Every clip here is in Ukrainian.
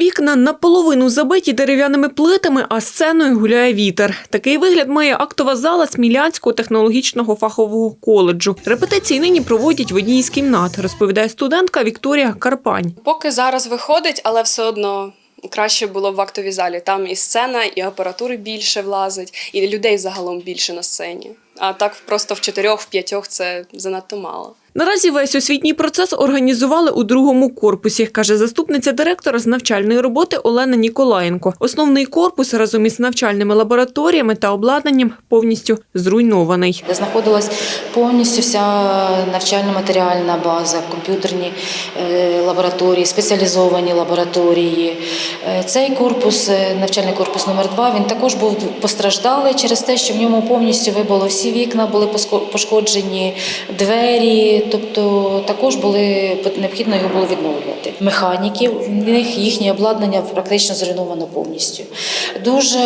Вікна наполовину забиті дерев'яними плитами, а сценою гуляє вітер. Такий вигляд має актова зала Смілянського технологічного фахового коледжу. Репетиції нині проводять в одній із кімнат, розповідає студентка Вікторія Карпань. Поки зараз виходить, але все одно краще було б в актовій залі. Там і сцена, і апаратури більше влазить, і людей загалом більше на сцені. А так просто в чотирьох, в п'ятьох це занадто мало. Наразі весь освітній процес організували у другому корпусі, каже заступниця директора з навчальної роботи Олена Ніколаєнко. Основний корпус разом із навчальними лабораторіями та обладнанням повністю зруйнований. знаходилась повністю вся навчально-матеріальна база, комп'ютерні е, лабораторії, спеціалізовані лабораторії. Е, Цей корпус, е, навчальний корпус номер 2 він також був постраждалий через те, що в ньому повністю вибило всі вікна, були пошкоджені двері, тобто також були необхідно його було відновлювати. Механіків в них їхнє обладнання практично зруйновано повністю. Дуже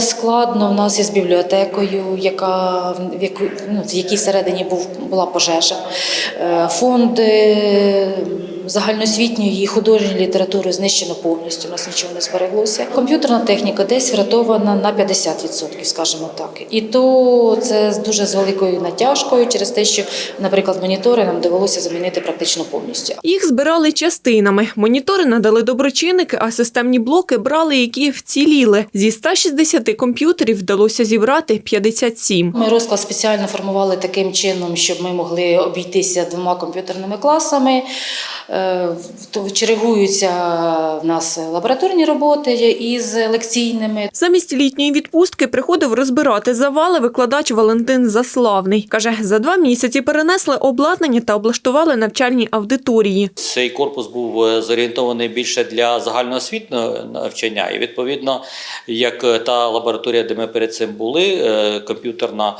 складно в нас із бібліотекою, яка в яку ну, в якій всередині був була пожежа. Е, Фонд загальноосвітньої художньої літератури знищено повністю. У нас нічого не збереглося. Комп'ютерна техніка десь врятована на 50%, скажімо так. І то це з дуже з великою натяжкою через те, що, наприклад, монітори нам довелося замінити практично повністю. Їх збирали частинами. Монітори надали доброчинники, а системні блоки брали, які вціліли. Зі 160 комп'ютерів вдалося зібрати 57. Ми розклад спеціально формували таким чином, щоб ми могли обійтися двома комп'ютерними класами. Е, Чергуються в нас лабораторні роботи із лекційними. Замість літньої відпустки приходив розбирати завали викладач Валентин Заславний. Каже, за два місяці перенесли обладнання та облаштували навчальні аудиторії. Цей корпус був е, зорієнтований більше для загальноосвітнього навчання, і відповідно, як е, та лабораторія, де ми перед цим були, комп'ютерна,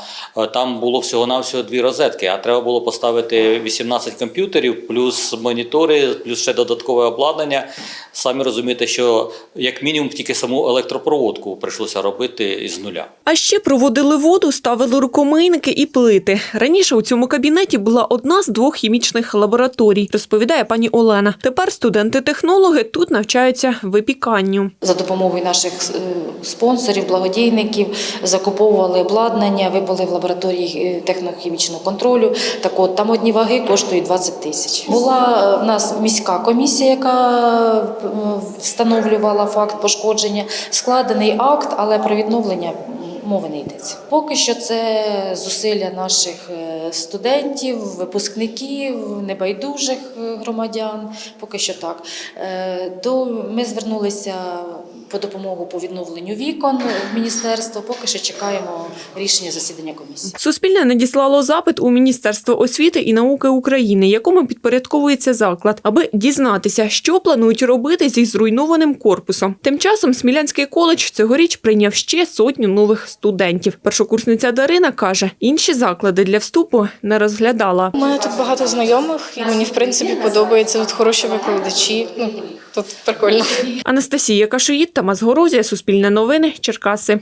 там було всього-навсього дві розетки, а треба було поставити 18 комп'ютерів, плюс монітори, плюс ще додаткове обладнання. Самі розумієте, що як мінімум тільки саму електропроводку прийшлося робити із нуля. А ще проводили воду, ставили рукомийники і плити. Раніше у цьому кабінеті була одна з двох хімічних лабораторій, розповідає пані Олена. Тепер студенти-технологи тут навчаються випіканню. За допомогою наших е, спонсорів, благодійників закуповували обладнання, вибули в лабораторії е, технохімічного контролю. Так от там одні ваги коштують 20 тисяч. Була е, в нас міська комісія, яка встановлювала факт пошкодження, складений акт, але про відновлення мови не йдеться. Поки що це зусилля наших е, студентів, випускників, небайдужих е, громадян. Поки що так. Е, До ми звернулися по допомогу по відновленню вікон в міністерство. Поки що чекаємо рішення засідання комісії. Суспільне надіслало запит у Міністерство освіти і науки України, якому підпорядковується заклад, аби дізнатися, що планують робити зі зруйнованим корпусом. Тим часом Смілянський коледж цьогоріч прийняв ще сотню нових студентів. Першокурсниця Дарина каже, інші заклади для вступу не розглядала. У мене тут багато знайомих, і мені в принципі подобається. Тут хороші викладачі. Ну тут прикольно. Анастасія Кашиїт, Тамас Горозія, Суспільне новини, Черкаси.